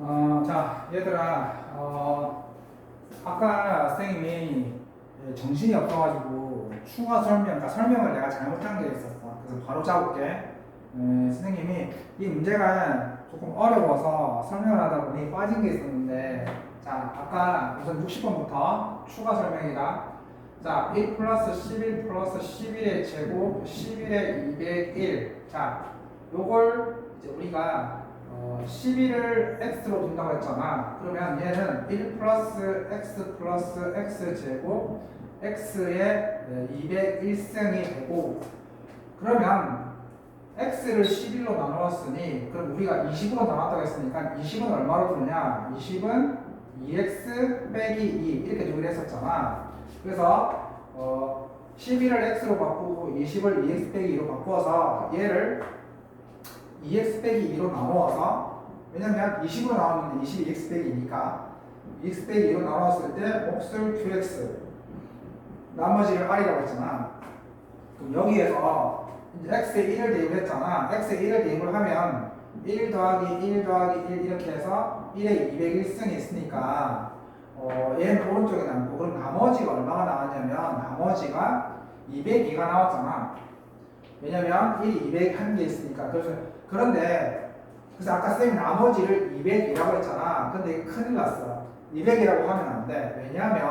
어, 자, 얘들아, 어, 아까 선생님이 예, 정신이 없어가지고 추가 설명, 그러니까 설명을 내가 잘못한 게 있었어. 그래서 바로 잡을게. 에, 선생님이 이 문제가 조금 어려워서 설명을 하다 보니 빠진 게 있었는데, 자, 아까 우선 60번부터 추가 설명이다. 자, 1 플러스 11 플러스 11의 제곱 11의 201. 자, 요걸 이제 우리가 어, 11을 x로 둔다고 했잖아. 그러면 얘는 1 플러스 x 플러스 x 제곱 x의 201승이 되고 그러면 x를 11로 나누었으니 그럼 우리가 20으로 나눴다고 했으니까 20은 얼마로 두느냐? 20은 2x 빼기 2 이렇게 두기로 했었잖아. 그래서 어, 11을 x로 바꾸고 20을 2x 빼기 2로 바꾸어서 얘를 2x 빼기 2로 나누어서 왜냐면 20으로 나왔는데 20이 x 빼기 2니까 2x 빼기 2로 나눴을 때 몫을 qx 나머지를 r이라고 했잖아 그럼 여기에서 이제 x에 1을 대입했잖아. x에 1을 대입을 하면 1 더하기 1 더하기 1 이렇게 해서 1에 201승이 있으니까 어, 얘는 오른쪽에 남고 그럼 나머지가 얼마가 나왔냐면 나머지가 202가 나왔잖아. 왜냐면 1이 201개 있으니까 그래서 그런데 그래서 아까 쌤이 나머지를 200이라고 했잖아. 근데 큰일 났어. 200이라고 하면 안 돼. 왜냐면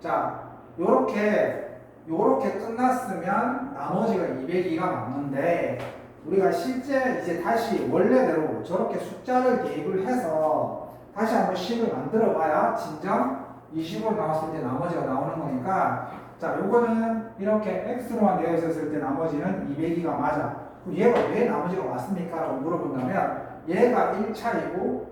자 요렇게 요렇게 끝났으면 나머지가 202가 맞는데 우리가 실제 이제 다시 원래대로 저렇게 숫자를 대입을 해서 다시 한번 식을 만들어 봐야 진정 20으로 나왔을 때 나머지가 나오는 거니까 자 요거는 이렇게 x로만 되어 있었을 때 나머지는 202가 맞아. 얘가 왜 나머지가 왔습니까? 라고 물어본다면 얘가 1차이고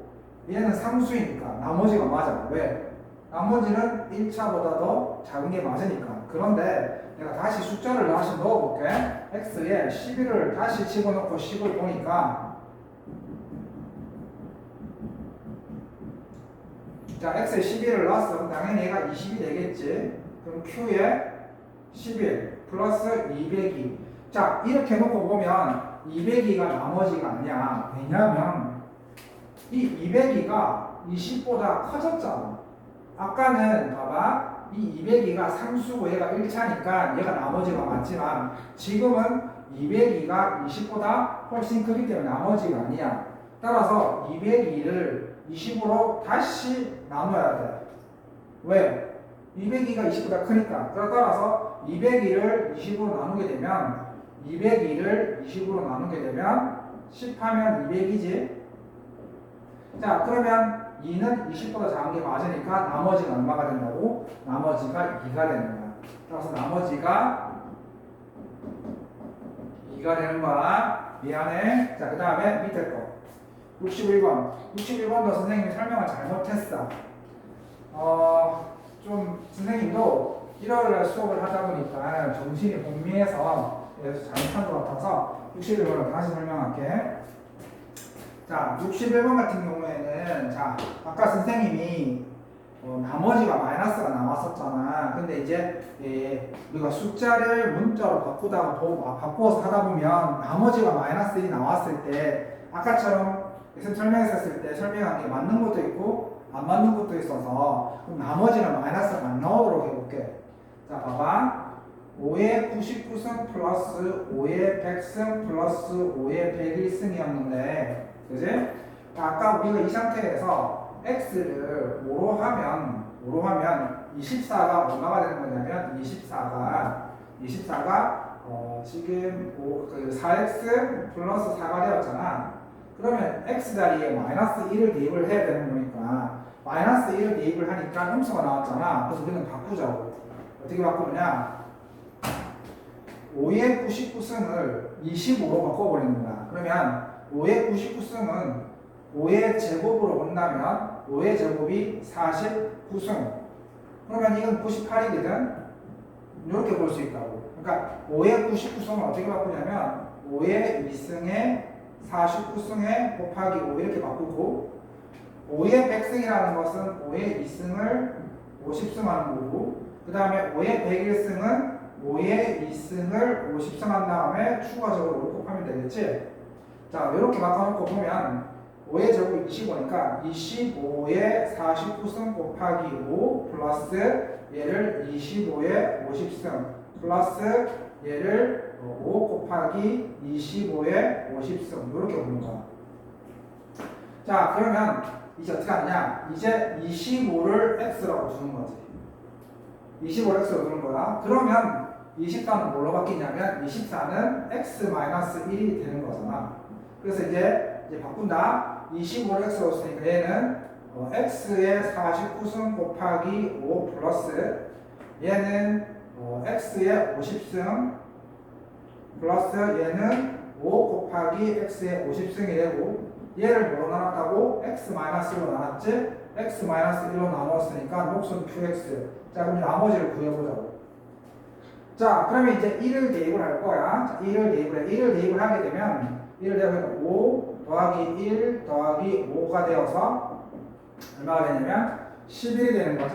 얘는 상수이니까 나머지가 맞아. 왜? 나머지는 1차보다 더 작은 게 맞으니까. 그런데 내가 다시 숫자를 다시 넣어볼게. x에 11을 다시 집어넣고 10을 보니까 자 x에 11을 넣었어. 그럼 당연히 얘가 20이 되겠지. 그럼 q에 11 플러스 202 자 이렇게 놓고 보면 202가 나머지가 아니야. 왜냐하면 이 202가 20보다 커졌잖아. 아까는 봐봐. 이 202가 상수고 얘가 1차니까 얘가 나머지가 맞지만 지금은 202가 20보다 훨씬 크기 때문에 나머지가 아니야. 따라서 202를 20으로 다시 나눠야 돼. 왜? 202가 20보다 크니까. 따라서 202를 20으로 나누게 되면 202를 20으로 나누게 되면 10하면 200이지. 자, 그러면 2는 20보다 작은 게 맞으니까 나머지는 얼마가 된다고? 나머지가 2가 되는 거야. 따라서 나머지가 2가 되는 거야. 미안해. 자, 그 다음에 밑에 거. 61번. 61번도 선생님이 설명을 잘못했어. 어, 좀 선생님도 일요일 날 수업을 하다 보니까 정신이 혼미해서 그래서 잘못한 것 같아서 61번을 다시 설명할게. 자, 61번 같은 경우에는 자, 아까 선생님이 어, 나머지가 마이너스가 나왔었잖아. 근데 이제 예, 우리가 숫자를 문자로 바꾸다가 보, 아, 바꾸어서 하다 보면 나머지가 마이너스 1이 나왔을 때 아까처럼 쌤 설명했었을 때 설명한 게 맞는 것도 있고 안 맞는 것도 있어서 그럼 나머지는 마이너스가 안 나오도록 해볼게. 자, 봐봐. 5의 99승 플러스 5의 100승 플러스 5의 101승이었는데 그지? 아까 우리가 이 상태에서 x를 5로 하면 5로 하면 24가 얼마가 되는 거냐면 24가 24가 어, 지금 5, 그 4x 플러스 4가 되었잖아. 그러면 x 자리에 마이너스 1을 대입을 해야 되는 거니까 마이너스 1을 대입을 하니까 음수가 나왔잖아. 그래서 우리는 바꾸자고. 어떻게 바꾸느냐 5의 99승을 25로 바꿔버리는 거야. 그러면 5의 99승은 5의 제곱으로 본다면 5의 제곱이 49승. 그러면 이건 98이거든. 이렇게 볼 수 있다고. 그러니까 5의 99승을 어떻게 바꾸냐면 5의 2승에 49승에 곱하기 5 이렇게 바꾸고 5의 100승이라는 것은 5의 2승을 50승 하는 거고 그 다음에 5의 101승은 5의 2승을 50승 한 다음에 추가적으로 5 곱하면 되겠지? 자, 이렇게 바꿔놓고 보면 5의 제곱 25니까 25의 49승 곱하기 5 플러스 얘를 25의 50승 플러스 얘를 5 곱하기 25의 50승 이렇게 보는 거야. 자 그러면 이제 어떻게 하느냐 이제 25를 x라고 주는 거지 25를 x로 두는 거야 그러면 24는 뭘로 바뀌냐면 24는 x-1이 되는 거잖아 그래서 이제 이제 바꾼다 25를 x로 쓰니까 얘는 어, x의 49승 곱하기 5 플러스 얘는 어, x의 50승 플러스 얘는 5 곱하기 x의 50승이 되고 얘를 뭐로 나눴다고? x-1로 나눴지? X-1로 나누었으니까 녹슨 qx 자 그럼 나머지를 구해보자고. 자 그러면 이제 1을 대입을 할 거야. 자, 1을 대입을 해. 1을 대입을 하게 되면 1을 대입하면 5 더하기 1 더하기 5가 되어서 얼마가 되냐면 11이 되는 거지.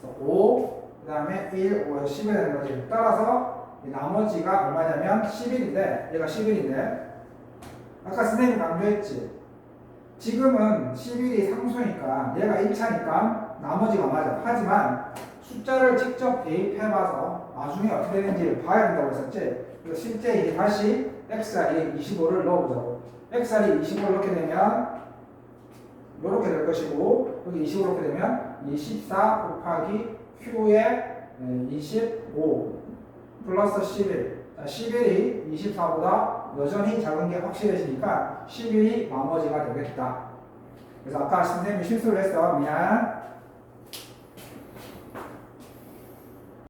그래서 5 그 다음에 1, 5에서 10이 되는 거지. 따라서 이 나머지가 얼마냐면 11인데 얘가 11인데. 아까 선생님이 강조했지. 지금은 11이 상수니까 얘가 1차니까 나머지가 맞아. 하지만 숫자를 직접 대입해봐서 나중에 어떻게 되는지 봐야 된다고 했었지. 그래서 실제 이제 다시 x알이 25를 넣어보자고. x알이 25를 넣게 되면 이렇게 될 것이고 여기 25 이렇게 되면 24 곱하기 q의 25 플러스 11 자, 11이 24보다 여전히 작은 게 확실해지니까 11이 나머지가 되겠다. 그래서 아까 선생님이 실수를 했어. 미안.